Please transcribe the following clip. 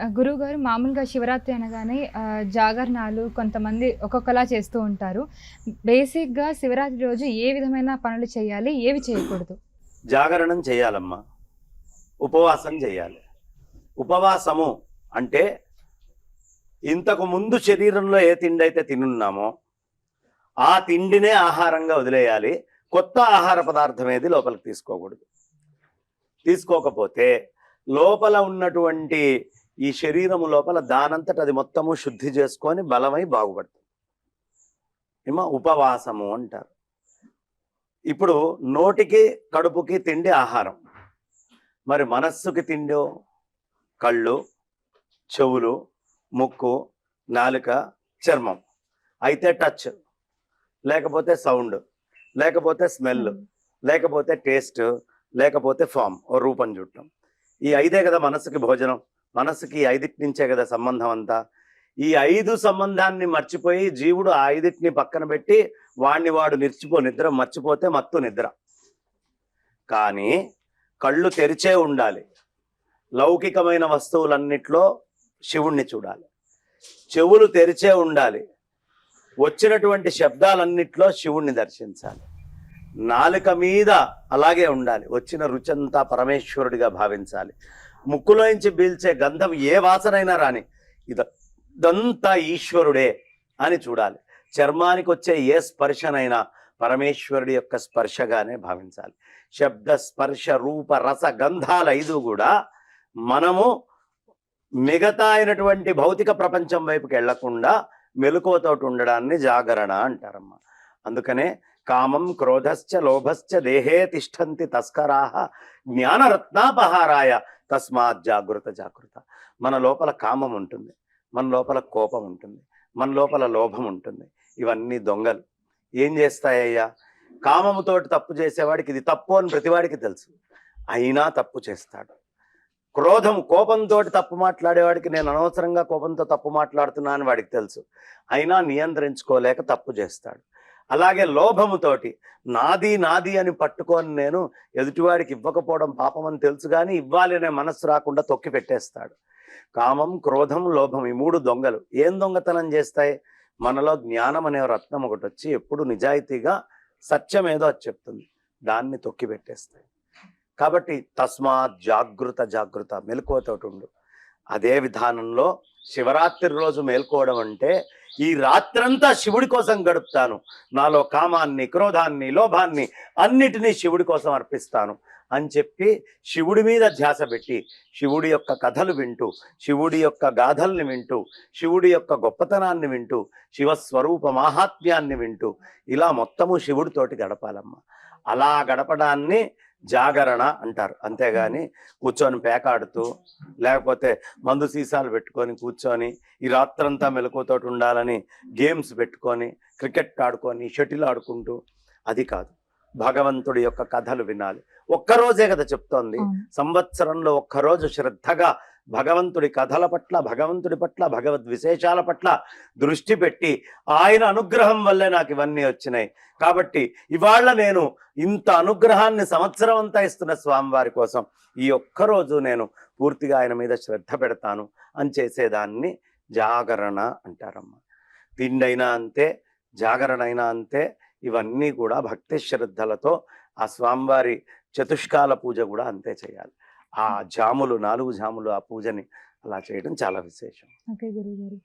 గురువు గారు మామూలుగా శివరాత్రి అనగానే జాగరణాలు కొంతమంది ఒక్కొక్కలా చేస్తూ ఉంటారు. బేసిక్గా శివరాత్రి రోజు ఏ విధమైన పనులు చేయాలి ఏవి చేయకూడదు? జాగరణం చేయాలమ్మా. ఉపవాసం చేయాలి. ఉపవాసము అంటే ఇంతకు ముందు శరీరంలో ఏ తిండి అయితే తినున్నామో ఆ తిండినే ఆహారంగా వదిలేయాలి. కొత్త ఆహార పదార్థం ఏది లోపలికి తీసుకోకూడదు. తీసుకోకపోతే లోపల ఉన్నటువంటి ఈ శరీరము లోపల దానంతట అది మొత్తము శుద్ధి చేసుకొని బలమై బాగుపడుతుంది. ఏమో ఉపవాసము అంటారు. ఇప్పుడు నోటికి కడుపుకి తిండి ఆహారం. మరి మనస్సుకి తిండో కళ్ళు చెవులు ముక్కు నాలుక చర్మం. అయితే టచ్. లేకపోతే సౌండ్. లేకపోతే స్మెల్. లేకపోతే టేస్ట్. లేకపోతే ఫామ్. ఓ రూపం చూడటం. ఈ ఐదే కదా మనసుకి భోజనం. మనసుకి ఈ ఐదిటి నుంచే కదా సంబంధం అంతా. ఈ ఐదు సంబంధాన్ని మర్చిపోయి జీవుడు ఆ ఐదిటిని పక్కన పెట్టి వాణ్ణి వాడు నిర్చిపో నిద్ర మర్చిపోతే మత్తు నిద్ర. కానీ కళ్ళు తెరిచే ఉండాలి. లౌకికమైన వస్తువులన్నిట్లో శివుణ్ణి చూడాలి. చెవులు తెరిచే ఉండాలి. వచ్చినటువంటి శబ్దాలన్నిట్లో శివుణ్ణి దర్శించాలి. నాలుక మీద అలాగే ఉండాలి. వచ్చిన రుచంతా పరమేశ్వరుడిగా భావించాలి. ముక్కులోంచి పీల్చే గంధం ఏ వాసనైనా రాని ఇద ఇదంతా ఈశ్వరుడే అని చూడాలి. చర్మానికి వచ్చే ఏ స్పర్శనైనా పరమేశ్వరుడి యొక్క స్పర్శగానే భావించాలి. శబ్ద స్పర్శ రూప రస గంధాల ఐదు కూడా మనము మిగతా అయినటువంటి భౌతిక ప్రపంచం వైపుకి వెళ్ళకుండా మెలకువతోటి ఉండడాన్ని జాగరణ అంటారమ్మా. అందుకనే కామం క్రోధశ్చ లోభశ్చ దేహే తిష్టంతి తస్కరాహ జ్ఞానరత్నాపహారాయ తస్మాత్ జాగృత జాగృత మన లోపల కామం ఉంటుంది మన లోపల కోపం ఉంటుంది మన లోపల లోభం ఉంటుంది. ఇవన్నీ దొంగలు. ఏం చేస్తాయ్యా? కామముతోటి తప్పు చేసేవాడికి ఇది తప్పు అని ప్రతివాడికి తెలుసు. అయినా తప్పు చేస్తాడు. క్రోధం కోపంతో తప్పు మాట్లాడేవాడికి నేను అనవసరంగా కోపంతో తప్పు మాట్లాడుతున్నా అని వాడికి తెలుసు. అయినా నియంత్రించుకోలేక తప్పు చేస్తాడు. అలాగే లోభముతోటి నాది నాది అని పట్టుకొని నేను ఎదుటివాడికి ఇవ్వకపోవడం పాపం అని తెలుసు కానీ ఇవ్వాలి అనే మనస్సు రాకుండా తొక్కి పెట్టేస్తాడు. కామం క్రోధం లోభం ఈ మూడు దొంగలు ఏం దొంగతనం చేస్తాయి? మనలో జ్ఞానం అనే రత్నం ఒకటి వచ్చి ఎప్పుడు నిజాయితీగా సత్యం ఏదో అది చెప్తుంది. దాన్ని తొక్కి పెట్టేస్తాయి. కాబట్టి తస్మాత్ జాగృత జాగృత మెలకువతోటి ఉండు. అదే విధానంలో శివరాత్రి రోజు మేల్కోవడం అంటే ఈ రాత్రంతా శివుడి కోసం గడుపుతాను. నాలో కామాన్ని క్రోధాన్ని లోభాన్ని అన్నిటినీ శివుడి కోసం అర్పిస్తాను అని చెప్పి శివుడి మీద ధ్యాస పెట్టి శివుడి యొక్క కథలు వింటూ శివుడి యొక్క గాథల్ని వింటూ శివుడి యొక్క గొప్పతనాన్ని వింటూ శివస్వరూప మాహాత్మ్యాన్ని వింటూ ఇలా మొత్తము శివుడితోటి గడపాలమ్మ. అలా గడపడాన్ని జాగరణ అంటారు. అంతేగాని కూర్చొని పేకాడుతూ లేకపోతే మందు సీసాలు పెట్టుకొని కూర్చొని ఈ రాత్రంతా మెలకువతోటి ఉండాలని గేమ్స్ పెట్టుకొని క్రికెట్ ఆడుకొని షటిల్ ఆడుకుంటూ అది కాదు. భగవంతుడి యొక్క కథలు వినాలి. ఒక్కరోజే కదా చెప్తోంది. సంవత్సరంలో ఒక్కరోజు శ్రద్ధగా భగవంతుడి కథల పట్ల భగవంతుడి పట్ల భగవద్ విశేషాల పట్ల దృష్టి పెట్టి ఆయన అనుగ్రహం వల్లే నాకు ఇవన్నీ వచ్చినాయి. కాబట్టి ఇవాళ నేను ఇంత అనుగ్రహాన్ని సంవత్సరం అంతా ఇస్తున్న స్వామివారి కోసం ఈ ఒక్కరోజు నేను పూర్తిగా ఆయన మీద శ్రద్ధ పెడతాను అని చేసేదాన్ని జాగరణ అంటారమ్మ. తిండైనా అంతే జాగరణ అయినా అంతే ఇవన్నీ కూడా భక్తి శ్రద్ధలతో ఆ స్వామివారి చతుష్కాల పూజ కూడా అంతే చేయాలి. ఆ జాములు నాలుగు జాములు ఆ పూజని అలా చేయడం చాలా విశేషం. ఓకే గురువు గారు.